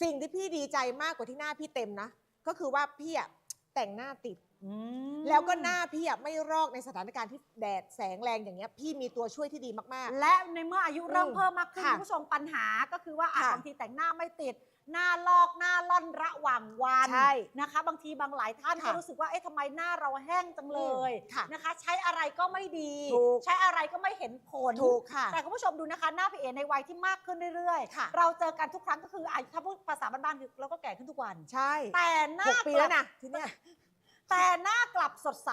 สิ่งที่พี่ดีใจมากกว่าที่หน้าพี่เต็มนะ ก็คือว่าพี่อะแต่งหน้าติด อืมแล้วก็หน้าพี่อะไม่รอกในสถานการณ์ที่แดดแสงแรงอย่างเงี้ย พี่มีตัวช่วยที่ดีมาก และในเมื่ออายุเริ่มอืมเพิ่มมากขึ้นค่ะคุณผู้ชมปัญหาก็คือว่าอาจค่ะบางทีแต่งหน้าไม่ติด หน้าลอกหน้าล่อนระหว่างวันใช่นะคะ บางทีบางหลายท่านก็ค่ะรู้สึกว่าเอ๊ะทำไมหน้าเราแห้งจังเลยอืมค่ะนะคะ ใช้อะไรก็ไม่ดี ถูก ใช้อะไรก็ไม่เห็นผลๆถูกค่ะ แต่คุณผู้ชมดูนะคะหน้าพี่เอในวัยที่มากขึ้นเรื่อยค่ะๆเราเจอกันทุกครั้งก็คืออายุถ้าพูดภาษาบ้านๆคือเราก็แก่ขึ้นทุกวัน ใช่แต่หน้าหกปีกแล้วบนะทีเนี้ยแต่หน้ากลับสดใส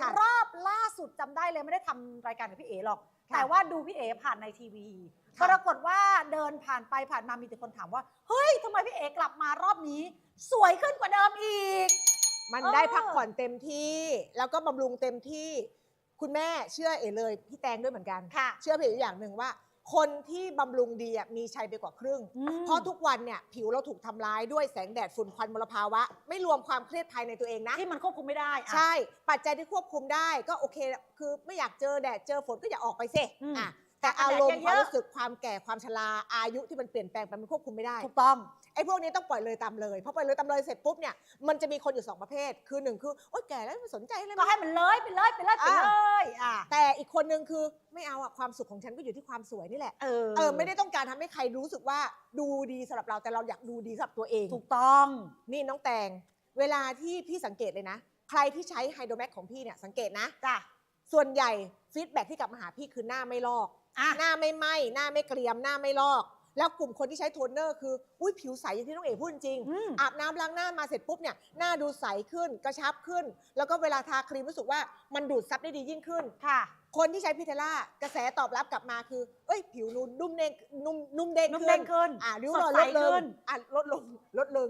ค่ะรอบล่าสุดจำได้เลยไม่ได้ทำรายการกับพี่เอหรอกค่ะ แต่ว่าดูพี่เอผ่านในทีวีค่ะปรากฏว่าเดินผ่านไปผ่านมามีแต่คนถามว่า เฮ้ยทำไมพี่เอกลับมารอบนี้ สวยขึ้นกว่าเดิมอีก มันเออได้พักผ่อนเต็มที่ แล้วก็บำรุงเต็มที่ คุณแม่เชื่อเอเลย พี่แตงด้วยเหมือนกันค่ะเชื่อพี่เออยู่อย่างหนึ่งว่า คนที่บำรุงดีอะมีชัยไปกว่าครึ่งเพราะทุกวันเนี่ยผิวเราถูกทำร้ายด้วยแสงแดดฝุ่นควันมลภาวะ ไม่รวมความเครียดภายในตัวเองนะ ที่มันควบคุมไม่ได้อะ ใช่ ปัจจัยที่ควบคุมได้ก็โอเค คือไม่อยากเจอแดดเจอฝนก็อย่าออกไปสิอืมอะแต่ตากแดดอารมณ์เยคอะๆวามรู้สึกความแก่ความชราอายุที่มันเปลี่ยนแปลงไปมันควบคุมไม่ได้ ถูกต้อง ไอ้พวกนี้ต้องปล่อยเลยตามเลยพอปล่อยเลยตามเลยเสร็จปุ๊บเนี่ยมันจะมีคนอยู่สองประเภท คือหนึ่งคือโอ๊ยแก่แล้วไม่สนใจอะไรก็ให้มันเลยไปเลยไปเลยไปเลยอะแต่อีกคนนึงคือไม่เอาอะความสุขของฉันก็อยู่ที่ความสวยนี่แหละเออเออไม่ได้ต้องการทำให้ใครรู้สึกว่าดูดีสำหรับเราแต่เราอยากดูดีสำหรับตัวเอง ถูกต้องนี่น้องแตงเวลาที่พี่สังเกตเลยนะ ใครที่ใช้ไฮโดรแมกของพี่เนี่ยสังเกตนะจ้ะส่วนใหญ่ฟีดแบ็ที่กลับมาหาพี่คือหน้าไม่ลอกอะหน้าไม่ไหม้หน้าไม่เกรียมหน้าไม่ลอก แล้วกลุ่มคนที่ใช้โทนเนอร์คืออุ้ยผิวใสอย่างที่น้องเอ๋พูดจริงอืมอาบน้ำล้างหน้ามาเสร็จปุ๊บเนี่ยหน้าดูใสขึ้นกระชับขึ้น แล้วก็เวลาทาครีมรู้สึกว่ามันดูดซับได้ดียิ่งขึ้น ค่ะ คนที่ใช้พิเทล่ากระแสตอบรับกลับมาคือ เอ้ย ผิวนูนนุ่มเด้งนุ่มนุ่มเด้งนุ่มขึ้เด้นงขึ้นอ่าริ้วสรดอยใสลดลขึ้งน อะลดลงลดลง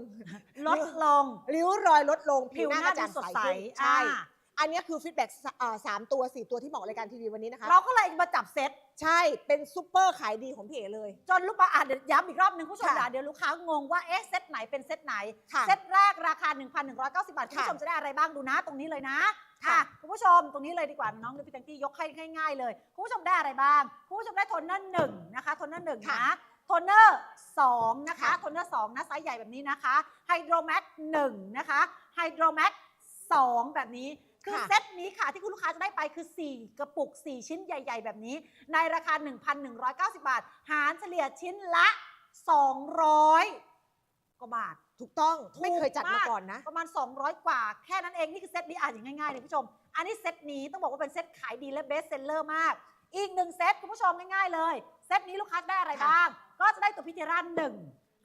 ลดลง ริ้วรอยลดลงผิวหน้าก็ดูสดใสขึ้นใช่ อ่า อันเนี้ยคือฟีดแบ็กสามตัวสี่ตัวที่บอกรายการทีวีวันนี้นะคะ เราก็เลยมาจับเซตใช่เป็นซูเปอร์ขายดีของพี่เอเลย จนลูกค้าอ่านเดี๋ยวย้ำอีกรอบหนึงคุณผู้ชมค่ะด่าเดี๋ยวลูกค้างงว่าเอ๊ะเซตไหนเป็นเซตไหน ค่ะเซตแรกราคา 1,190 บาทคุณค่ะผู้ชมจะได้อะไรบ้างดูนะ ตรงนี้เลยนะค่ะคุณผู้ชมตรงนี้เลยดีกว่าน้องดูพี่แตงกี้ยกให้ง่ายๆเลยคุณผู้ชมได้อะไรบ้างคุณผู้ชมได้โทนเนอร์หนึ่งนะคะโทนเนอร์หนึ่งค่ะนะโทนเนอร์สองนะคะค่ะ โทนเนอร์สองนะไซส์ใหญ่แบบนี้นะคะไฮโดรแม็กหนึ่งนะคะไฮโดรแม็กสองแบบนี้ คือค่ะเซตนี้ค่ะที่คุณลูกค้าจะได้ไปคือ 4 กระปุก 4 ชิ้นใหญ่ ๆ แบบนี้ ในราคา 1,190 บาท หารเฉลี่ยชิ้นละ 200 กว่าบาท ถูกต้องถูกไม่เคยจัดมาากก่อนนะ ประมาณ 200 กว่า แค่นั้นเอง นี่คือเซตนี้อ่านอย่างง่ายๆเลยคุณผู้ชม อันนี้เซตนี้ต้องบอกว่าเป็นเซตขายดีและเบสเซลเลอร์มาก อีกหนึ่งเซตคุณผู้ชมง่ายๆเลย เซตนี้ลูกค้าจะได้อะไรค่ะบ้าง ก็จะได้ตัวพิเทราหนึ่ง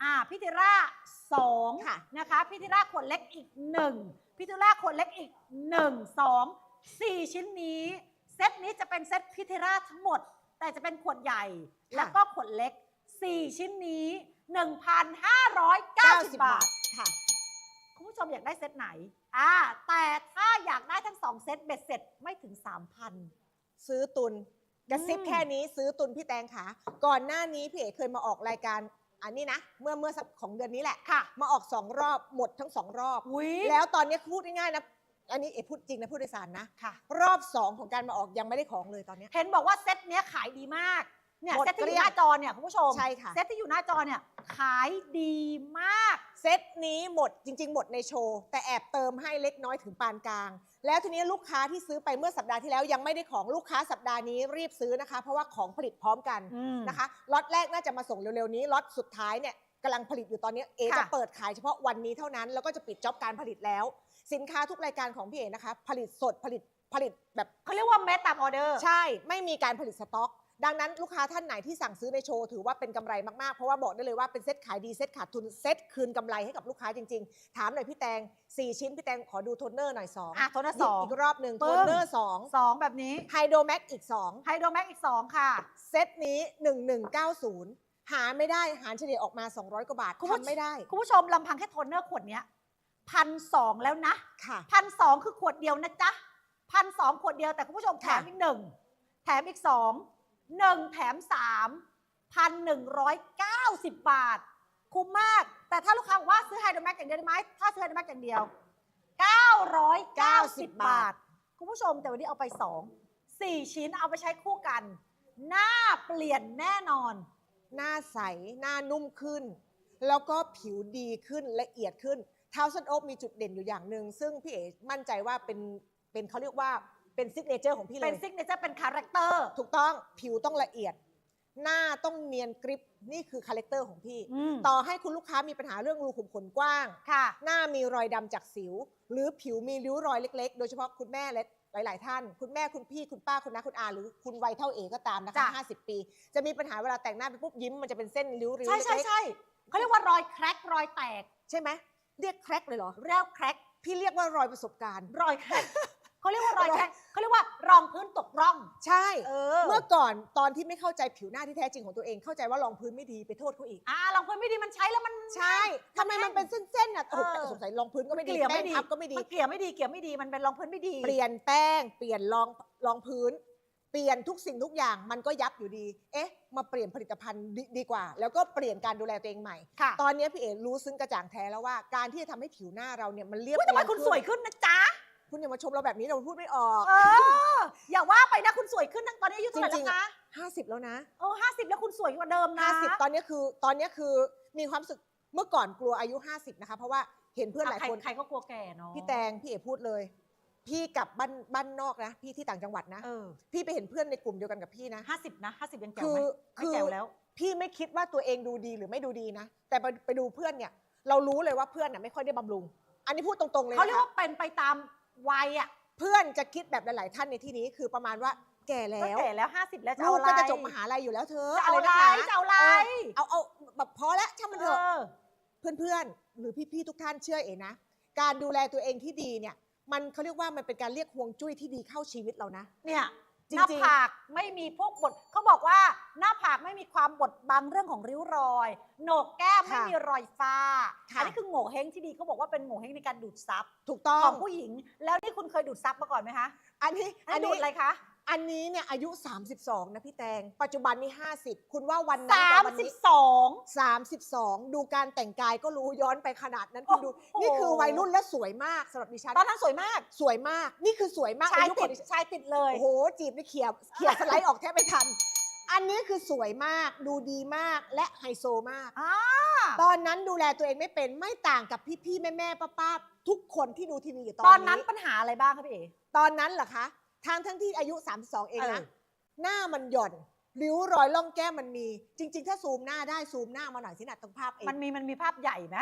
อ่าพิเทราสองค่ะนะคะพิเทราขวดเล็กอีกหนึ่ง พิเทราขวดเล็กอีกหนึ่งสองสี่ชิ้นนี้ เซตนี้จะเป็นเซตพิเทราทั้งหมด แต่จะเป็นขวดใหญ่ค่ะแล้วก็ขวดเล็ก 4 ชิ้นนี้ 1,590 บาทค่ะคุณผู้ชมอยากได้เซตไหนอ่าแต่ถ้าอยากได้ทั้ง 2 เซตเบ็ดเสร็จไม่ถึง 3,000 ซื้อตุนกระซิบอืมแค่นี้ซื้อตุนพี่แตงขาก่อนหน้านี้พี่เอกเคยมาออกรายการ อันนี้นะ เมื่อเมื่อสักของเดือนนี้แหละ ค่ะ มาออกสองรอบหมดทั้งสองรอบ อุ้ยแล้วตอนนี้พูดง่ายๆนะ อันนี้เอกพูดจริงนะผู้โดยสารนะค่ะ รอบสองของการมาออกยังไม่ได้ของเลยตอนเนี้ย เห็นบอกว่าเซตเนี้ยขายดีมาก เนี่ยหมดเซตที่อเกลี้ยู่ยงหน้าจอเนี่ยคุณผู้ชม ใช่ค่ะ เซตที่อยู่หน้าจอเนี่ยขายดีมาก เซตนี้หมดจริง ๆ หมดในโชว์ แต่แอบเติมให้เล็กน้อยถึงปานกลาง แล้วทีนี้ลูกค้าที่ซื้อไปเมื่อสัปดาห์ที่แล้วยังไม่ได้ของลูกค้าสัปดาห์นี้รีบซื้อนะคะ เพราะว่าของผลิตพร้อมกันนะคะล็อตแรกน่าจะมาส่งเร็วๆนี้ล็อตสุดท้ายเนี่ยกำลังผลิตอยู่ตอนนี้เอค่ะจะเปิดขายเฉพาะวันนี้เท่านั้น แล้วก็จะปิดจ็อบการผลิตแล้ว สินค้าทุกรายการของพี่เอนะคะ ผลิตสดผลิตผลิตแบบเขาเรียกว่าเมตตามออเดอร์ ใช่ ไม่มีการผลิตสต็อก ดังนั้นลูกค้าท่านไหนที่สั่งซื้อในโชว์ถือว่าเป็นกำไรมากๆ เพราะว่าบอกได้เลยว่าเป็นเซ็ตขายดีเซ็ตขาดทุนเซ็ตคืนกำไรให้กับลูกค้าจริงๆ ถามหน่อยพี่แตง 4 ชิ้นพี่แตงขอดูโทนเนอร์หน่อย2อะโทนเนอร์สอง อีกรอบหนึ่งปึ้โทงนเนอร์สองแบบนี้2ไฮโดรแม็กอีก2ไฮโดรแม็กอีก2ค่ะเซตนี้ 1190 หาไม่ได้หารเฉลี่ยออกมา 200 กว่าบาทคุณผู้ ทำไม่ได้คุณผู้ชมลำพังแค่โทนเนอร์ขวดเนี้ยพันสองแล้วนะค่ะ พันสองคือขวดเดียวนะจ๊ะพันสองขวดเดียวแต่คุณผู้ชมแถค่ะมอีกหนึ่งแถมอีกสอง หนึ่งแถมสามพันหนึ่งร้อยเก้าสิบบาท คุ้มมาก แต่ถ้าลูกค้าบอกว่าซื้อไฮโดรแม็กอย่างเดียวได้ไหมถ้าซื้อไฮโดรแม็กอย่างเดียว 990 บาท คุณผู้ชมแต่วันนี้เอาไป 2 4 ชิ้นเอาไปใช้คู่กัน หน้าเปลี่ยนแน่นอน หน้าใส หน้านุ่มขึ้น แล้วก็ผิวดีขึ้นละเอียดขึ้นเท้าซันโอ๊กมีจุดเด่นอยู่อย่างหนึ่งซึ่งพี่เอ๋มั่นใจว่าเป็นเป็นเขาเรียกว่า เป็นซิกเนเจอร์ของพี่เลเป็นย ซิกเนเจอร์เป็นคาแรคเตอร์ ถูกต้องผิวต้องละเอียด หน้าต้องเนียนกริบนี่คือคาแรคเตอร์ของพี่ต่อให้คุณลูกค้ามีปัญหาเรื่องรูขุมขนกว้าง ค่ะ หน้ามีรอยดำจากสิว หรือผิวมีริ้วรอยเล็ก ๆ โดยเฉพาะคุณแม่และหลาย ๆ ท่าน คุณแม่คุณพี่คุณป้าคุณน้าคุณอา หรือคุณวัยเท่าเอก็ตามนะคะ จ้ะ 50 ปี จะมีปัญหาเวลาแต่งหน้าไปปุ๊บยิ้มมันจะเป็นเส้นริ้วๆใช่ใช่เล็กใช่เขาเรียกว่ารอยแครกรอยแตก ๆใช่ไหมเรียกแครกเลยเหรอ เรียกแครกพี่เรียกว่ารอยประสบการณ์ รอยแครก เขาเรียกว่ารอยแครกเขาเรียกว่ารองพื้นตกร่อง ใช่ เออ เมื่อก่อนตอนที่ไม่เข้าใจผิวหน้าที่แท้จริงของตัวเองเข้าใจว่ารองพื้นไม่ดีไปโทษเขาอีก อ่ารองพื้นไม่ดีมันใช้แล้วมัน ใช่ทำไมมันเป็นเส้นๆอะโอ้โหเออ สงสัยรองพื้นก็ไม่ดีเกลี่ยแป้ไม่งดีพับก็ไม่ดี มันเกลี่ยไม่ดีเกลี่ยไม่ดีมันเป็นรองพื้นไม่ดี เปลี่ยนแป้ง เปลี่ยนรองรองพื้น เปลี่ยนทุกสิ่งทุกอย่างมันก็ยับอยู่ดี เอ๊ะ มาเปลี่ยนผลิตภัณฑ์ดีดีกว่า แล้วก็เปลี่ยนการดูแลตัวเองใหม่ ค่ะตอนนี้พี่เอ๋รู้ซึ้งกระจ่างแท้แล้วว่าการที่จะทำให้ผิวหน้าเราเนี่ยมันเรียบอุ๊ยทำไมเนียนคุณขึ้นสวยขึ้นนะจ๊ะ คุณอย่ามาชมเราแบบนี้เราพูดไม่ออก เออ อย่าว่าไปนะคุณสวยขึ้นนะตอนนี้อายุเท่าไหร่จริงๆแล้วอะคะ50 แล้วนะเออห้าสิบแล้วคุณสวยกว่าเดิมนะ 50 ตอนนี้คือตอนนี้คือมีความรู้สึกเมื่อก่อนกลัวอายุ 50 นะคะ เพราะว่าเห็นเพื่อนหลายใครคน ใครก็กลัวแก่เนาะพี่แตงพี่เอ๋พูดเลย พี่กลับบ้านบ้านนอกนะ พี่ที่ต่างจังหวัดนะ เออพี่ไปเห็นเพื่อนในกลุ่มเดียวกันกับพี่นะ ห้าสิบนะห้าสิบยังแก่คืไหมอไม่คือแก่แล้ว พี่ไม่คิดว่าตัวเองดูดีหรือไม่ดูดีนะ แต่ไปไปดูเพื่อนเนี่ย เรารู้เลยว่าเพื่อนน่ะไม่ค่อยได้บำรุง อันนี้พูดตรงๆเลยเขาเรียกนะคะว่าเป็นไปตาม วัยอะเพื่อนจะคิดแบบหลาย ๆ ท่านในที่นี้คือประมาณว่าแก่ก็แล้วแก่แล้วห้าสิบแล้วจะลูเอากอะไร ก็จะจบมหาลัยอยู่แล้วเธอจะเอาอะไรนักหนาจะเอาอะไรเเอาเอาแบบพอแล้วช่างมันเถอะเออเพื่อนๆ หรือพี่ ๆ ทุกท่านเชื่อเองนะ การดูแลตัวเองที่ดีเนี่ย มันเขาเรียกว่ามันเป็นการเรียกฮวงจุ้ยที่ดีเข้าชีวิตเรานะ เนี่ย จริงๆหน้าผากไม่มีพวกบดเขาบอกว่าหน้าผากไม่มีความบดบังเรื่องของริ้วรอยโหนกแก้มไม่ค่ะมีรอยฟ้าค่ะ อันนี้คือโง่เฮงที่ดีเขาบอกว่าเป็นโง่เฮงในการดูดซับถูกต้อของงผู้หญิง แล้วนี่คุณเคยดูดซับมาก่อนไหมคะอันนี้อัอันนนี้ดูนี้ดอะไรคะ อันนี้เนี่ยอายุ 32 นะพี่แตง ปัจจุบันนี้ 50 คุณว่าวันนั้นสากับมวันสิบนี้สอง 32 ดูการแต่งกายก็รู้ย้อนไปขนาดนั้นคุณดู โอ้โห นี่คือวัยรุ่นและสวยมากสำหรับดิฉัน ตอนนั้นสวยมาก สวยมาก นี่คือสวยมากชายอายุติขอดงดิฉันชายติดเลย โอ้โห จีบนี่เขี่ยเขี่ยสไลด์ออกแทบไม่ทัน อันนี้คือสวยมาก ดูดีมากและไฮโซมาก อ่า ตอนนั้นดูแลตัวเองไม่เป็นไม่ต่างกับพี่ๆแม่ๆป้าๆทุกคนที่ดูทีวีอยู่ตอนตนี้อนนั้นปัญหาอะไรบ้างคะพี่เอ๋ ตอนนั้นเหรอคะ ทางทั้งที่อายุ 32 เองนะเออหน้ามันหย่อน ริ้วรอยล่องแก้มมันมี จริง ๆ ถ้าซูมหน้าได้ซูมหน้ามาหน่อยสินะตรงภาพเองมันมีมันมีภาพใหญ่ไหม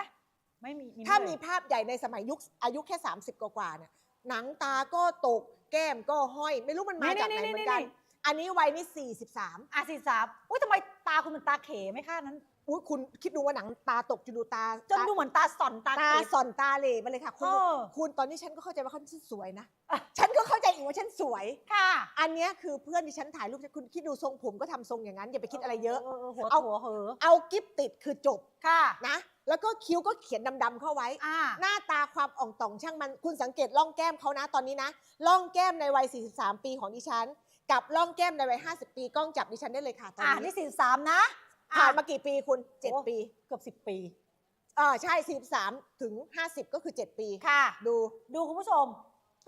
ไม่มีถ้าเลยมีภาพใหญ่ในสมัยยุคอายุแค่ 30 กว่าๆเนี่ยหนังตาก็ตกแก้มก็ห้อย ไม่รู้มันมาจากไหนเหมือนกัน อันนี้วัยนี่43อะสี่สามอุ้ยทำไมตาคุณเหมือนตาเขไหมคะนั้น อุ้ยคุณคิดดูว่าหนังตาตกจนดูตาจนดูเหมือนตาส่อนตาตาเขส่อนตาเหล่มาเลยค่ะ คุณเออ คุณตอนนี้ฉันก็เข้าใจว่าเขาฉันสวยนะอะฉันก็เข้าใจอีกว่าฉันสวย ค่ะอันเนี้ยคือเพื่อนที่ฉันถ่ายรูปคุณคิดดูทรงผมก็ทำทรงอย่างนั้นอย่าไปคิดอะไรเยอะ หัวเอา หัวเหอเอากิฟติดคือจบค่ะนะ แล้วก็คิ้วก็เขียนดำๆเข้าไว้ อ่าหน้าตาความอ่องต่องช่างมันคุณสังเกตร่องแก้มเขานะตอนนี้นะร่องแก้มในวัย 43 ปีของดิฉัน กับร่องแก้มในวัย 50 ปีกล้องจับดิฉันได้เลยค่ะตอนอ่านี้นี่สี่สามนะ ผ่านมาอะกี่ปีคุณโอ้7ปีเกือบสิบปีอ่าใช่43ถึง 50 ก็คือ 7 ปี ค่ะ ดู ดูคุณผู้ชม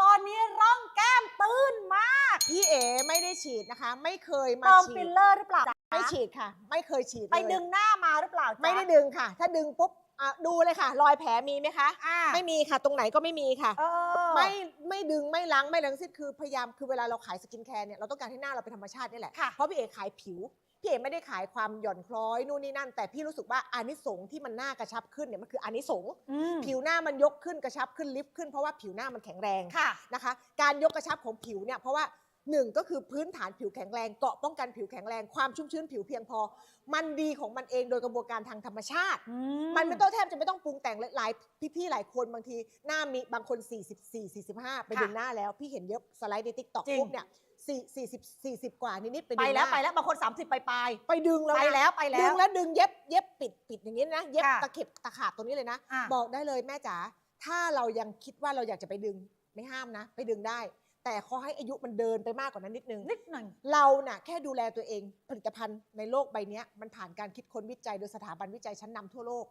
ตอนนี้ร่องแก้มตื้นมากพี่เอ๋ไม่ได้ฉีดนะคะ ไม่เคยมาเติมฉีฟิดลเลอร์หรือเปล่าไม่ฉีดค่ะ ไม่เคยฉีดไปเลยดึงหน้ามาหรือเปล่าจ๊ะไม่ได้ดึงค่ะ ถ้าดึงปุ๊บอะดูเลยค่ะ รอยแผลมีไหมคะ อ่าไม่มีค่ะ ตรงไหนก็ไม่มีค่ะ เออไม่ไม่ดึงไม่ล้างไม่ล้างสิ้นคือพยายามคือเวลาเราขายสกินแคร์เนี่ยเราต้องการให้หน้าเราเป็นธรรมชาตินี่แหละค่ะ เพราะพี่เอกขายผิว พี่เอกไม่ได้ขายความหย่อนคล้อยนู่นนี่นั่น แต่พี่รู้สึกว่าอานิสงส์ที่มันหน้ากระชับขึ้นเนี่ยมันคืออานิสงส์อืมผิวหน้ามันยกขึ้นกระชับขึ้นลิฟต์ขึ้นเพราะว่าผิวหน้ามันแข็งแรงค่ะ นะคะ การยกกระชับของผิวเนี่ยเพราะว่าหนึ่งก็คือพื้นฐานผิวแข็งแรงเกาะป้องกันผิวแข็งแรงความชุ่มชื้นผิวเพียงพอ มันดีของมันเองโดยกระบวนการทางธรรมชาติ มันไม่ต้องแทบจะไม่ต้องปรุงแต่งหลายพี่ๆหลายคนบางทีหน้ามีบางคน 44 45 ไปค่ะดึงหน้าแล้ว พี่เห็นเยอะสไลด์ในทิกตอกจริง ปุ๊บเนี่ย 4 40 40กว่านิดๆไปไปดึงหแล้วน้าไปแล้วบางคน 30 ไปปลายไปดึงแล้วไปนะแล้วไปแล้ดึว งแล้วดึงเย็บเย็บปิดปิดอย่างนี้นะเย็บค่ะตะเข็บตะขาบตรงนี้เลยนะ อะ บอกได้เลยแม่จ๋าถ้าเรายังคิดว่าเราอยากจะไปดึงไม่ห้ามนะ ไปดึงได้ แต่ขอให้อายุมันเดินไปมากกว่านั้นนิดนึง นิดหนึ่งเราน่ะแค่ดูแลตัวเองผลิตภัณฑ์ในโลกใบเนี้ยมันผ่านการคิดค้นวิจัยโดยสถาบันวิจัยชั้นนำทั่วโลก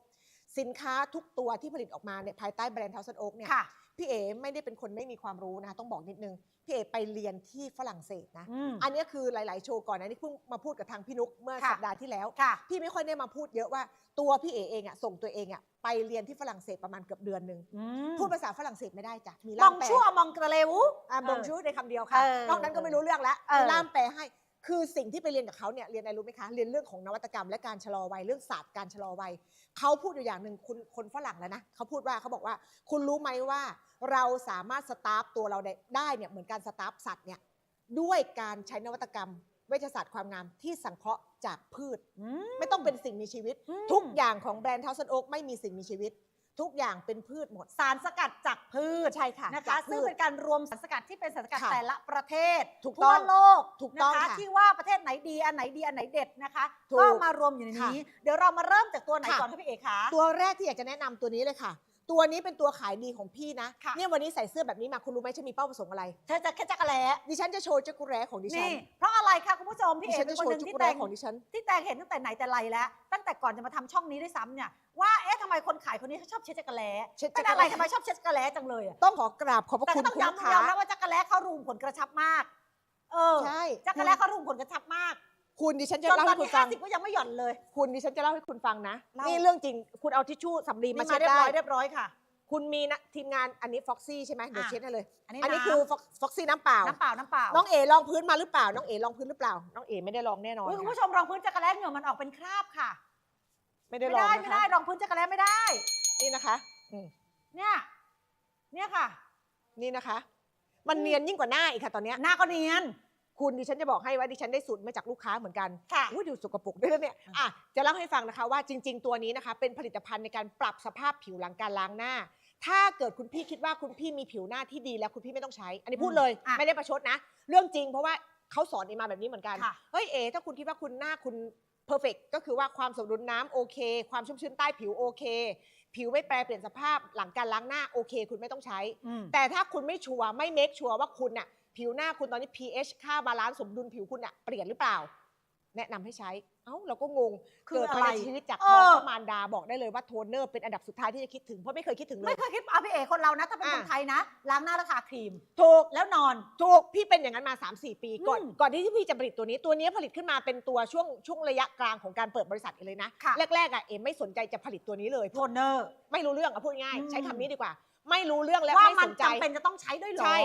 สินค้าทุกตัวที่ผลิตออกมาเนี่ยภายใต้แบรนด์เทาซันโอ๊กเนี่ยค่ะ พี่เอไม่ได้เป็นคนไม่มีความรู้นะคะต้องบอกนิดนึง พี่เอไปเรียนที่ฝรั่งเศสนะ อืม อันนี้คือหลาย ๆ โชว์ก่อนนะนี่เพิ่งมาพูดกับทางพี่นุกเมื่อค่ะ สัปดาห์ที่แล้ว ค่ะ พี่ไม่ค่อยได้มาพูดเยอะว่าตัวพี่เอเองอะส่งตัวเองอะไปเรียนที่ฝรั่งเศสประมาณเกือบเดือนหนึ่งอืมพูดภาษาฝรั่งเศสไม่ได้จ้ะมีมล่าอมงแปลชั่วมองกระเลว อ่าเออบงชูในคำเดียวค่ะเออนอกนั้นก็ไม่รู้เรื่องแล้วเออ มีล่ามแปลให้ คือสิ่งที่ไปเรียนกับเขาเนี่ยเรียนอะไรรู้ไหมคะ เรียนเรื่องของนวัตกรรมและการชะลอวัยเรื่องศาสตร์การชะลอวัยเขาพูดอยู่อย่างหนึ่งคุณคนฝรั่งแล้วนะเขาพูดว่าเขาบอกว่า คุณรู้ไหมว่าเราสามารถสตาร์ฟตัวเราได้ได้เนี่ยเหมือนการสตาร์ฟสัตว์เนี่ยด้วยการใช้นวัตกรรม เวชศาสตร์ความงามที่สังเคราะห์จากพืชอืมไม่ต้องเป็นสิ่งมีชีวิตอืมทุกอย่างของแบรนด์เทาสันโอ๊กไม่มีสิ่งมีชีวิต ทุกอย่างเป็นพืชหมด สารสกัดจากพืชใช่ค่ะนะคะจากพืซึ่งชเป็นการรวมสารสกัดที่เป็นสารสกัดค่ะแต่ละประเทศถูกต้องทั่วโลกถูกต้องนะคะค่ะที่ว่าประเทศไหนดีอันไหนดีอันไหนเด็ดนะคะถูกก็มารวมอยู่ในนี้ เดี๋ยวเรามาเริ่มจากตัวไหนค่ะ ก่อนคะพี่เอกคะ ตัวแรกที่อยากจะแนะนำตัวนี้เลยค่ะ ตัวนี้เป็นตัวขายดีของพี่นะ ค่ะ เนี่ยวันนี้ใส่เสื้อแบบนี้มาคุณรู้ไหมฉันมีเป้าประสงค์อะไร เธอจะแค่จักรแล้ดิฉันจะโชว์จักรแร้ของดิฉัน นี่ เพราะอะไรคะคุณผู้ชมพี่ดิเอฉักนเป็จะนคนโชว์หนึ่งจัที่กรแต่แร้งของดิฉัน ที่แต่งเห็นตั้งแต่ไหนแต่ไรแล้ว ตั้งแต่ก่อนจะมาทำช่องนี้ด้วยซ้ำเนี่ยว่าเอ๊ะทำไมคนขายคนนี้เขาชอบเช็ดจักรแล้เช็ดเป็นจักรอะไรแร้ทำไมชอบเช็ดจักรแล้จังเลยอะต้องขอกราบขอบพระแต่คุก็ณต้องคุณลูกย้ำค้าย้ำแล้วว่าจักรแล้เขารูมขนกระชับมาก เออใช่จักรแล้เขารูมขนกระชับมาก คุณดิฉันจจะนเล่าตอให้นคุนี้ณฟัห้าง สิบก็ยังไม่หย่อนเลย คุณดิฉันจะเล่าให้คุณฟังนะ เล่านี่ นี่เรื่องจริง คุณเอาทิชชู่สำลีนี่มามาเช็ดเรียบได้ ร้อยเรียบร้อยค่ะ คุณมีนะทีมงานอันนี้ฟ็อกซี่ใช่ไหมเดี๋ยวอะ เช็ดให้เลย อันนี้อันนี้ำคือฟ็อกซี่น้ำเปล่า น้ำเปล่าน้ำเปล่าน้องเอลองพื้นมาหรือเปล่า น้องเอลองพื้นหรือเปล่า น้องเอไม่ได้ลองแน่นอนอุ๊ยคุณค่ะผู้ชมรองพื้นจักรแล้เหงื่อมันออกเป็นคราบค่ะ ไม่ได้ไม่ลองได้นะไม่คะได้รองพื้นจักรแล้ไม่ได้ นี่นะคะอืมเนี่ยเนี่ยค่ะ นี่นะคะ มันเนียนยิ่งกว่าหน้าอีกค่ะตอนเนี้ยหน้าก็เนียน คุณดิฉันจะบอกให้ว่าดิฉันได้สูตรมาจากลูกค้าเหมือนกันค่ะ อุ้ยดูสกปรกด้วยนะเนี่ยอะจะเล่าให้ฟังนะคะว่าจริง ๆ ตัวนี้นะคะ เป็นผลิตภัณฑ์ในการปรับสภาพผิวหลังการล้างหน้า ถ้าเกิดคุณพี่คิดว่าคุณพี่มีผิวหน้าที่ดีแล้วคุณพี่ไม่ต้องใช้ อันนี้พูดเลยอะไม่ได้ประชดนะ เรื่องจริงเพราะว่าเขาสอนเอมาแบบนี้เหมือนกัน ค่ะ เฮ้ยเอถ้าคุณคิดว่าคุณหน้าคุณเพอร์เฟกก็คือว่าความสมดุลน้ำโอเค ความชุ่มชื้นใต้ผิวโอเค ผิวไม่แปรเปลี่ยนสภาพหลังการล้างหน้าโอเค คุณไม่ต้องใช้อืมแต่ถ้าคุณไม่ชัวร์ไม่เมคชัวร์ว่าคุณน่ะ ผิวหน้าคุณตอนนี้ pH ค่าบาลานซ์สมดุลผิวคุณน่ะเปลี่ยนหรือเปล่า แนะนำให้ใช้ เอ้าเราก็งง คือเกิดอะมาไรในชีวิตจากเอท้องอ พระมารดาบอกได้เลยว่าโทนเนอร์เป็นอันดับสุดท้ายที่จะคิดถึงเพราะไม่เคยคิดถึงเลไม่ย เคยคิดเอาพี่เอกคนเรานะถ้าเป็นอะคนไทยนะ ล้างหน้าแล้วทาครีม ถูก แล้วนอน ถูกพี่เป็นอย่างนั้นมา 3-4 ปี ก่อนอืมก่อนที่พี่จะผลิตตัวนี้ตัวนี้ผลิตขึ้นมาเป็นตัวช่วงช่วงระยะกลางของการเปิดบริษัทเองเลยนะ ค่ะ แรกๆอะเอ็มไม่สนใจจะผลิตตัวนี้เลยโทนเนอร์ ไม่รู้เรื่องอะพูดง่ายอืม ใช้คำนี้ดีกว่า ไม่รู้เรื่องและว่าไม่มัสนนใจ จำเป็นจะต้องใช้ด้วยเหรอ ใช่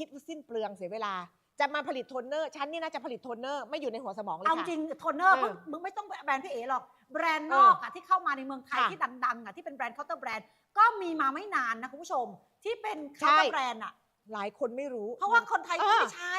คิดว่าสิ้นเปลืองเสียเวลา จะมาผลิตโทนเนอร์ฉันนี่นะจะผลิตโทนเนอร์ไม่อยู่ในหัวสมองเลยเอาค่ะ จริงโทนเนอร์เออมึงมึงไม่ต้องแบรนด์พี่เอหรอก แบรนด์นอกอะที่เข้ามาในเมืองไทยค่ะที่ดังๆอะที่เป็นแบรนด์เคาน์เตอร์แบรนด์ก็มีมาไม่นานนะคุณผู้ชม ที่เป็นเคาน์ใช่เตอร์แบรนด์อะหลายคนไม่รู้ เพราะว่าคนไทยเอก็อ ไม่ใช้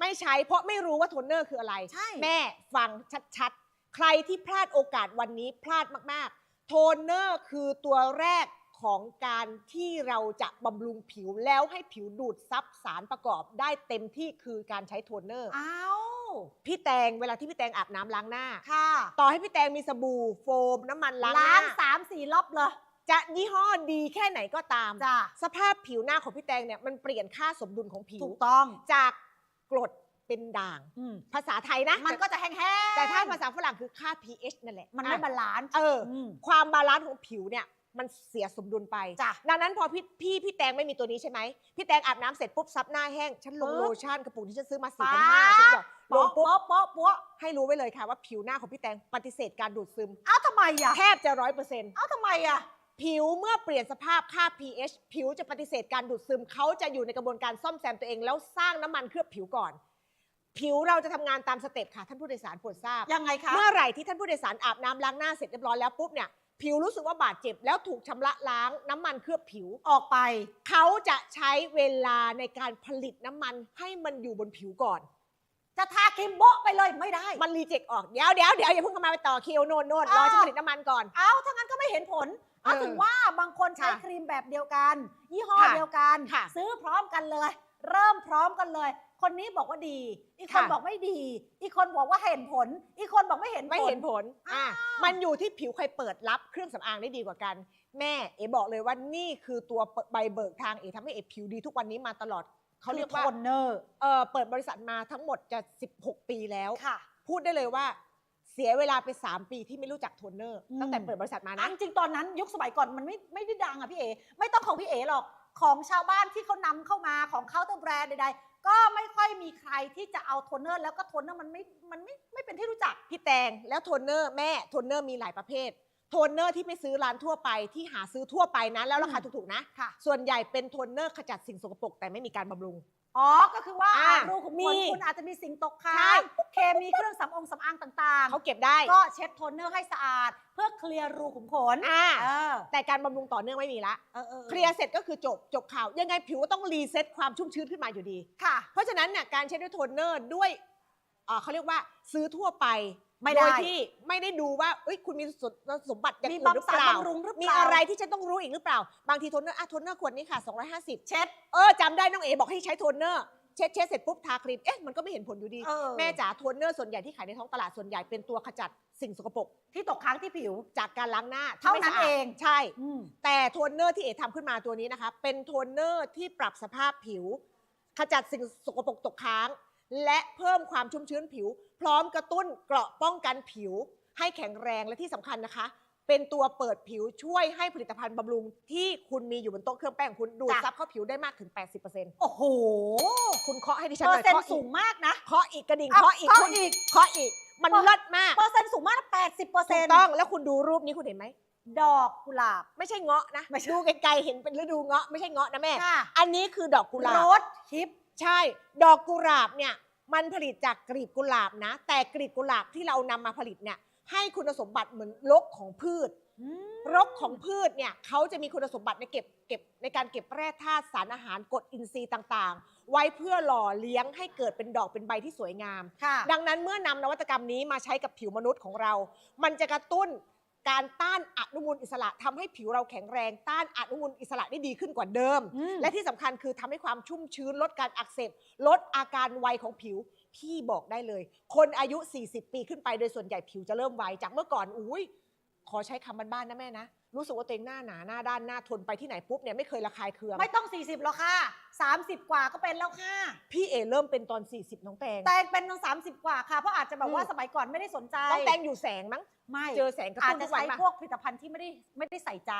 ไม่ใช้ เพราะไม่รู้ว่าโทนเนอร์คืออะไร ใช่ แม่ฟังชัดๆ ใครที่พลาดโอกาสวันนี้พลาดมากๆ โทนเนอร์คือตัวแรก ของการที่เราจะบำรุงผิวแล้วให้ผิวดูดซับสารประกอบได้เต็มที่คือการใช้โทนเนอร์ อ้าวพี่แตงเวลาที่พี่แตงอาบน้ำล้างหน้า ค่ะต่อให้พี่แตงมีสบู่โฟมน้ำมันล้างหล้าน้างสามสี่รอบเลยจะยี่ห้อดีแค่ไหนก็ตาม จ้ะสภาพผิวหน้าของพี่แตงเนี่ยมันเปลี่ยนค่าสมดุลของผิว ถูกต้องจากกรดเป็นด่าง อืมภาษาไทยนะมันก็จะแห้งๆแต่ถ้าภาษาฝรั่งคือค่า pH นั่นแหละมันไม่อะบาลานซ์เออมความบาลานซ์ของผิวเนี่ย มันเสียสมดุลไป จ้ะ ดังนั้นพอพี่พี่พี่แตงไม่มีตัวนี้ใช่ไหม พี่แตงอาบน้ำเสร็จปุ๊บซับหน้าแห้ง ฉันลงปึ๊บโลชั่นกระปุกที่ฉันซื้อมาสี่ป๊าพันห้าฉันบอกลงโป๊ะปุ๊บ โป๊ะโป๊ะโป๊ะให้รู้ไว้เลยค่ะว่าผิวหน้าของพี่แตงปฏิเสธการดูดซึม เอ้าทำไมอะแทบจะร้อยเปอร์เซ็นต์เอ้าทำไมอะผิวเมื่อเปลี่ยนสภาพค่า pH ผิวจะปฏิเสธการดูดซึม เขาจะอยู่ในกระบวนการซ่อมแซมตัวเองแล้วสร้างน้ำมันเคลือบผิวก่อน ผิวเราจะทำงานตามสเต็ปค่ะท่านผู้โดยสารโปรดทราบ ยังไงคะ เมื่อไหร่ที่ท่านผู้โดยสารอาบน้ำล้างหน้าเสร็จเรียบร้อยแล้วปุ๊บเนี่ย ผิวรู้สึกว่าบาดเจ็บ แล้วถูกชำระล้างน้ำมันเคลือบผิวออกไป เขาจะใช้เวลาในการผลิตน้ำมันให้มันอยู่บนผิวก่อน จะทาครีมโบ๊ะไปเลยไม่ได้ มันรีเจ็คออก เดี๋ยวเดี๋ยวเดี๋ยวอย่าเพิ่งเข้ามาไปต่อคิวโน่นโน่นรอจะผลิตน้ำมันก่อน เอ้าถ้างั้นก็ไม่เห็นผลเอาเออถึงว่าบางคนใช้ค่ะครีมแบบเดียวกัน ยี่ห้อค่ะเดียวกันค่ะซื้อพร้อมกันเลย เริ่มพร้อมกันเลย คนนี้บอกว่าดี อีกคนค่ะ บอกไม่ดี อีกคนบอกว่าเห็นผล อีกคนบอกไม่เห็นผลไม่เห็นผลอ้าวอะ มันอยู่ที่ผิวใครเปิดรับเครื่องสำอางได้ดีกว่ากัน แม่เอ๋บอกเลยว่านี่คือตัวใบเบิกทางเอ๋ทำให้เอ๋ผิวดีทุกวันนี้มาตลอด เขาเรียกว่า คือโทนเนอร์เออเปิดบริษัทมาทั้งหมดจะ 16 ปีแล้ว ค่ะ พูดได้เลยว่าเสียเวลาไป 3 ปีที่ไม่รู้จักโทนเนอร์ อืม ตั้งแต่เปิดบริษัทมาอันะนจริงๆตอนนั้นยุคสมัยก่อนมันไม่ไม่ได้ดังอะพี่เอ ไม่ต้องของพี่เอหรอกของชาวบ้านที่เขานำเข้ามาของเคาน์เตอร์แบรนด์ใดๆ ก็ไม่ค่อยมีใครที่จะเอาโทนเนอร์ แล้วก็โทนเนอร์มันไม่มันไม่ไม่เป็นที่รู้จักพี่แตงแล้วโทนเนอร์แม่โทนเนอร์มีหลายประเภท โทนเนอร์ที่ไปซื้อร้านทั่วไปที่หาซื้อทั่วไปนะแล้วราคาอืมถูกๆนะ ค่ะ ส่วนใหญ่เป็นโทนเนอร์ขจัดสิ่งสกปรกแต่ไม่มีการบำรุง อ๋อ ก็คือว่าอ่ารูขุมมีขนคุณอาจจะมีสิ่งตกค้าใช่ งเคมีเครื่องสำอางสำอางต่างเขาเก็บได้ๆ ก็เช็ดโทนเนอร์ให้สะอาด เพื่อเคลียร์รูขุมขนอ่าเออแต่การบำรุงต่อเนื่องไม่มีละ เออออเคลียร์เสร็จก็คือจบจบข่าว ยังไงผิวก็ต้องรีเซ็ตความชุ่มชื้นขึ้นมาอยู่ดี ค่ะ เพราะฉะนั้นเนี่ยการใช้ด้วยโทนเนอร์ด้วยเอ่อเขาเรียกว่าซื้อทั่วไป ไม่ได้โดยที่ไม่ได้ดูว่าเอ้ยคุณมีสสมบัติอย่างมีอื่นหรือเปล่าบำสารบำรุงหรือเปล่ามีมี อะไรที่ฉันต้องรู้อีกหรือเปล่า บางทีโทนเนอร์อะโทนเนอร์ขวดนี้ค่ะ 250 เช็ด เออจำได้น้องเอบอกให้ใช้โทนเนอร์ เช็ดเช็ดเสร็จปุ๊บทาครีมเอ๊ะมันก็ไม่เห็นผลอยู่ดี เออแม่จ๋าโทนเนอร์ส่วนใหญ่ที่ขายในท้องตลาดส่วนใหญ่เป็นตัวขจัดสิ่งสกปรกที่ตกค้างที่ผิว จากการล้างหน้าที่เท่าไม่นั้นสะดเอง ใช่อืมแต่โทนเนอร์ที่เอทำขึ้นมาตัวนี้นะคะ เป็นโทนเนอร์ที่ปรับสภาพผิว ขจัดสิ่งสกปรกตกค้าง และเพิ่มความชุ่มชื้นผิว พร้อมกระตุ้นเกราะป้องกันผิว ให้แข็งแรงและที่สำคัญนะคะ เป็นตัวเปิดผิวช่วยให้ผลิตภัณฑ์บำรุงที่คุณมีอยู่บนโต๊ะเครื่องแป้งของคุณดูดจ้ะ ซับเข้าผิวได้มากถึง 80%โอ้โหคุณเคาะให้ดิฉัเปนอหน่ร์อยเซ็นเคาะต์สูอีกงมากนะ เคาะอีกกระดิ่งอะเคาะอีกเคาะคุณอีก เคาะอีก มันเปอร์เลิศมากเปอร์เซ็นต์สูงมากแปดสิบเปอร์เซ็ถูนกต์ต้องแล้วคุณดูรูปนี้คุณเห็นไหม ดอกกุหลาบ ไม่ใช่เงาะนะดูไกลๆเห็นเป็นฤดูเงาะไม่ใช่เงาะนะแม่ ค่ะอันนี้คือดอกกุหลาโรบ สฮิป ใช่ ดอกกุหลาบเนี่ย มันผลิตจากกลีบกุหลาบนะ แต่กลีบกุหลาบที่เรานำมาผลิตเนี่ยให้คุณสมบัติเหมือนรกของพืช รกของพืชเนี่ยเขาจะมีคุณสมบัติในเก็บเก็บในการเก็บแร่ธาตุสารอาหารกรดอินทรีย์ต่างๆ ไว้เพื่อหล่อเลี้ยงให้เกิดเป็นดอกเป็นใบที่สวยงาม ค่ะ ดังนั้นเมื่อนำนวัตกรรมนี้มาใช้กับผิวมนุษย์ของเรา มันจะกระตุ้น การต้านอนุมูลอิสระทำให้ผิวเราแข็งแรงต้านอนุมูลอิสระได้ดีขึ้นกว่าเดิม อืม และที่สำคัญคือทำให้ความชุ่มชื้นลดการอักเสบลดอาการไวของผิว พี่บอกได้เลย คนอายุ 40 ปีขึ้นไปโดยส่วนใหญ่ผิวจะเริ่มไวจากเมื่อก่อนอุ้ยขอใช้คำบ้านๆนะแม่นะ รู้สึกว่าตัวเองหน้าหนาหน้าด้านหน้าทนไปที่ไหนปุ๊บเนี่ยไม่เคยระคายเคือง ไม่ต้อง 40หรอกค่ะ 30 กว่าก็เป็นแล้วค่ะ พี่เอเริ่มเป็นตอน 40 น้องแตง แตงเป็นตั้ง30กว่าค่ะ เพราะอาจจะแบบว่าอืม สมัยก่อนไม่ได้สนใจน้องแตงอยู่แสงมั้ง ไม่เจอแสงกระอาจตุ้นจะทุกวัใช้นปะพวกผลิตภัณฑ์ที่ไม่ได้ไม่ได้ใส่ใจ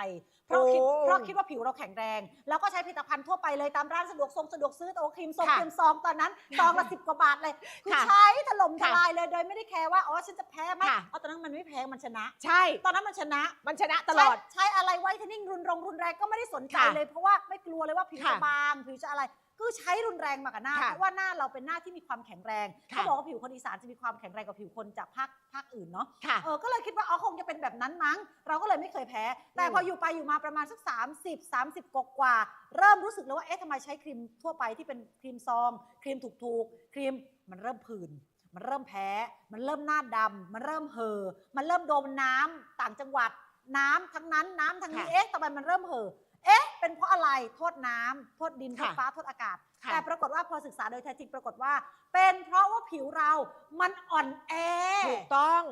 เพราะคิดโอ้เพราะคิดว่าผิวเราแข็งแรง แล้วก็ใช้ผลิตภัณฑ์ทั่วไปเลยตามร้านสะดวกทรงสะดวกซื้อตัวครีมทรงค่ะครีมซองตอนนั้นซองละสิบกว่าบาทเลยคือค่ะใช้ถล่มทค่ะลายเลยโดยไม่ได้แคร์ว่าอ๋อฉันจะแพ้ไหมค่ะ เอาตอนนั้นมันไม่แพ้มันชนะ ใช่ ตอนนั้นมันชนะ มันชนะตลอด ใช้ใช้อะไรไวท์เทนนิ่งรุนแรงรุนแรงก็ไม่ได้สนใจค่ะเลย เพราะว่าไม่กลัวเลยว่าผิวค่ะจะบางผิวจะอะไรคือใช้รุนแรงมากับหน้าค่ะเพราะว่าหน้าเราเป็นหน้าที่มีความแข็งแรงค่ะ เขาบอกว่าผิวคนอีสานจะมีความแข็งแรงกว่าผิวคนจากภาคภาคอื่นเนาะค่ะ เออก็เลยคิดว่าอ๋อคงจะเป็นแบบนั้นมั้ง เราก็เลยไม่เคยแพ้ แต่อืม พออยู่ไปอยู่มาประมาณสัก 30 30กกว่าๆเริ่มรู้สึกเลยว่าเอ๊ะทำไมใช้ครีมทั่วไปที่เป็นครีมซอง ครีมถูกๆครีมมันเริ่มผื่น มันเริ่มแพ้ มันเริ่มหน้าดำ มันเริ่มเห่อ มันเริ่มโดนน้ำต่างจังหวัด น้ำทั้งนั้นน้ำทั้งนี้ ค่ะเอ๊ะทำไมมันเริ่มเห่อ เอ๊ะ เป็นเพราะอะไร โทษน้ำโทษดิน โทษค่ะฟ้า โทษอากาศ ค่ะ แต่ปรากฏว่าพอศึกษาโดยแท้จริงปรากฏว่า เป็นเพราะว่าผิวเรามันอ่อนแอ ถูกต้อง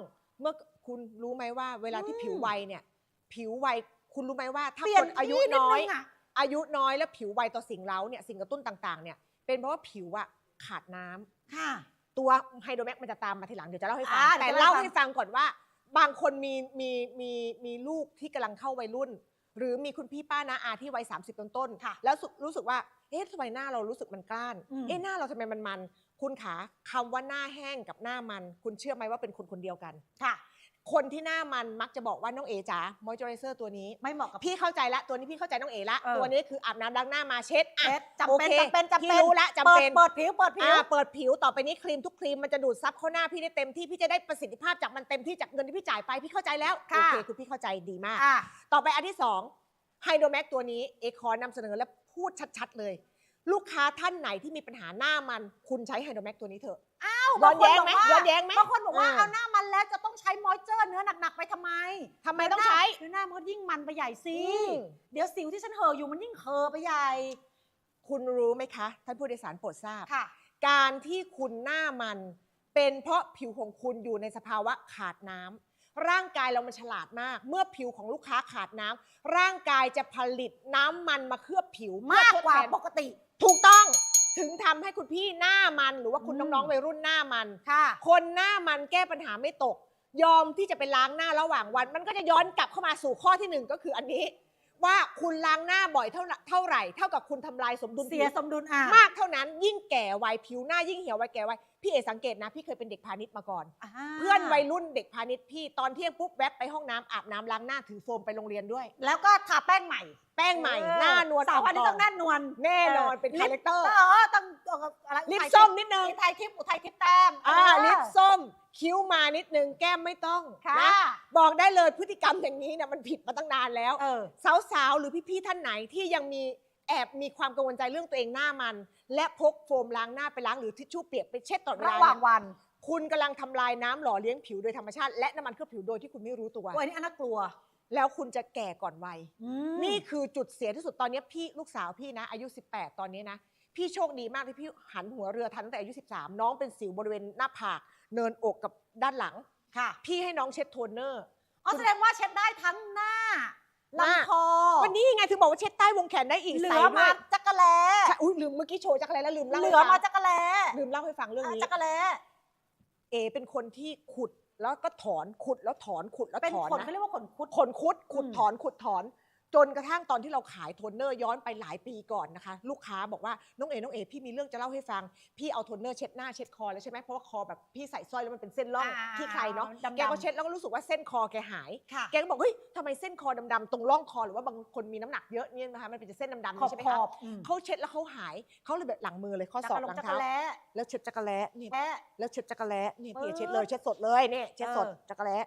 เมื่อคุณรู้ไหมว่า เวลาที่อืม ผิวไวเนี่ย ผิวไวคุณรู้ไหมว่า ถ้าเปลี่ยคนนอายุที่นิดน้อยนึงอะอายุน้อยแล้วผิวไวต่อสิ่งเร้าเนี่ยสิ่งกระตุ้นต่างๆเนี่ยเป็นเพราะว่าผิวอะขาดน้ำค่ะ ตัวไฮโดรแมกมันจะตามมาทีหลังเดี๋ยวจะเล่าให้ฟังอ่าแต่เดี๋ยวจะเล่าเล่าให้ให้ฟังฟังก่อนว่า บางคนมีมีมีมีลูกที่กำลังเข้าวัยรุ่น หรือมีคุณพี่ป้านาอาที่วัย 30 ต้นต้นๆค่ะ แล้วสุรู้สึกว่า เอ๊ะทำไมหน้าเรารู้สึกมันกล้าน อืม เอ๊ะหน้าเราทำไมมันมัน คุณขาคำว่าหน้าแห้งกับหน้ามัน คุณเชื่อไหมว่าเป็นคนคนเดียวกัน ค่ะ คนที่หน้ามันมักจะบอกว่าน้องเอจ๋ามอยเจอไรเซอร์ตัวนี้ ไม่เหมาะกับ พี่เข้าใจละตัวนี้พี่เข้าใจน้องเอละ เออ ตัวนี้คืออาบน้ำล้างหน้ามาเช็ดอะเช็ดจำโอเป็นเคจำเป็นจำเป็นพี่รู้ละจำเป็น เปิดผิวเปิดผิว อ่าเปิดผิวต่อไปนี้ครีมทุกครีมมันจะดูดซับเข้าหน้าพี่ได้เต็มที่พี่จะได้ประสิทธิภาพจากมันเต็มที่จากเงินที่พี่จ่ายไปพี่เข้าใจแล้วค่ะโอเคคือพี่เข้าใจดีมาก อะ ต่อไปอันที่สองไฮโดรแม็กตัวนี้เอคอนนำเสนอและพูดชัดๆเลย ลูกค้าท่านไหนที่มีปัญหาหน้ามันคุณใช้ไฮโดรแม็กตัวนี้เถอะ อ้าวย้อนแย้งไหมบางคนบอกว่าย้อนแย้งไหมบางคนบอกว่า เออ เอาหน้ามันแล้วจะต้องใช้มอยเจอร์เนื้อหนักๆไปทำไมทำไมต้องใช้คือหน้ามันก็ยิ่งมันไปใหญ่สิอืม เดี๋ยวสิวที่ฉันเห่ออยู่มันยิ่งเห่อไปใหญ่คุณรู้ไหมคะ ท่านผู้โดยสารโปรดทราบ ค่ะ การที่คุณหน้ามันเป็นเพราะผิวของคุณอยู่ในสภาวะขาดน้ำร่างกายเรามันฉลาดมาก เมื่อผิวของลูกค้าขาดน้ำร่างกายจะผลิตน้ำมันมาเคลือบผิวมากเพื่อทดกว่าแทนปกติ ถูกต้อง ถึงทำให้คุณพี่หน้ามันหรือว่าคุณอืมน้องๆวัยรุ่นหน้ามัน ค่ะ คนหน้ามันแก้ปัญหาไม่ตก ยอมที่จะไปล้างหน้าระหว่างวัน มันก็จะย้อนกลับเข้ามาสู่ข้อที่หนึ่งก็คืออันนี้ ว่าคุณล้างหน้าบ่อยเท่าเท่าไหร่เท่ากับคุณทำลายสมดุลเสียผิวสมดุลอะมากเท่านั้นยิ่งแก่วัยผิวหน้ายิ่งเหี่ยววัยแก่วัย พี่เอสังเกตนะ พี่เคยเป็นเด็กพาณิชย์มาก่อนอ่าเพื่อนวัยรุ่นเด็กพาณิชย์พี่ตอนเที่ยงปุ๊บแวบไปห้องน้ำอาบน้ำล้างหน้าถือโฟมไปโรงเรียนด้วย แล้วก็ทาแป้งใหม่แป้งใหม่เออหน้านวลสาวพันธุ์อ่ต้องแน่นนวลแน่นอนเป็นคาแรคเตอร์ เออต้องเอาอะไรลิปอุทัยส้มนิดนึงอุทัยทิพย์อุทัยทิพย์แต้มอ่าเออลิปส้มคิ้วมานิดนึงแก้มไม่ต้องค่ะนะบอกได้เลยพฤติกรรมอย่างนี้เนี่ยมันผิดมาตั้งนานแล้ว เออ สาวๆ หรือพี่ๆ ท่านไหนที่ยังมี แอบมีความกังวลใจเรื่องตัวเองหน้ามัน และพกโฟมล้างหน้าไปล้างหรือทิชชู่เปียกไปเช็ดตลอดเวระลาหว่างเนี่ยวันคุณกำลังทำลายน้ำหล่อเลี้ยงผิวโดยธรรมชาติ และน้ำมันเคลือบผิวโดยที่คุณไม่รู้ตัวโอ้ยนี่อันน่ากลัวแล้วคุณจะแก่ก่อนวัย นี่นี่คือจุดเสียที่สุดตอนนี้พี่ลูกสาวพี่นะ อายุ 18 ตอนนี้นะ พี่โชคดีมากที่พี่หันหัวเรือทันตั้งแต่อายุ 13 น้องเป็นสิวบริเวณหน้าผาก เนินอกกับด้านหลัง ค่ะพี่ให้น้องเช็ดโทนเนอร์ อ๋อแสดงว่าเช็ดได้ทั้งหน้าหน้า ลำคอวันนี้ไงถึงบอกว่าเช็ดใต้วงแขนได้อีกเหลืใสอด้มาวยจักระแลใช่อุ้ยลืมเมื่อกี้โชว์จักรแลแล้วลืมเล่าเหลืให้อฟังมาจักระแลลืมเล่าให้ฟังเรื่องนี้จักระแลเอเป็นคนที่ขุดแล้วก็ถอนขุดแล้วถอนขุดแล้วเป็นถอนขนนะเขาเรียกว่าขนคุดขนคุดขุดอืมถอนขุดถอน จนกระทั่งตอนที่เราขายโทนเนอร์ย้อนไปหลายปีก่อนนะคะ ลูกค้าบอกว่าน้องเอน้องเอพี่มีเรื่องจะเล่าให้ฟัง พี่เอาโทนเนอร์เช็ดหน้าเช็ดคอแล้วใช่ไหมเพราะว่าคอแบบพี่ใส่สร้อยแล้วมันเป็นเส้นร่องอ่าที่ใครเนาะดำๆ แกก็เช็ดแล้วก็รู้สึกว่าเส้นคอแกหาย ค่ะแกก็บอกเฮ้ยทำไมเส้นคอดำๆตรงร่องคอหรือว่าบางคนมีน้ำหนักเยอะเนี่ยนะคะมันเป็นเส้นดำๆขอบใช่ไหมขคะอบอืมเขาเช็ดแล้วเขาหายเขาเลยแบบหลังมือเลยข้อจัศอกระลหงลังจักเท้าระแลแล้วเช็ดจักรแล้นี่แพ้ แล้วเช็ดจักรแล้นี่ปึ๊พี่บเช็ดเลยเช็ดสดเลยเนี่ยเช็ดสดเออ จักรแล้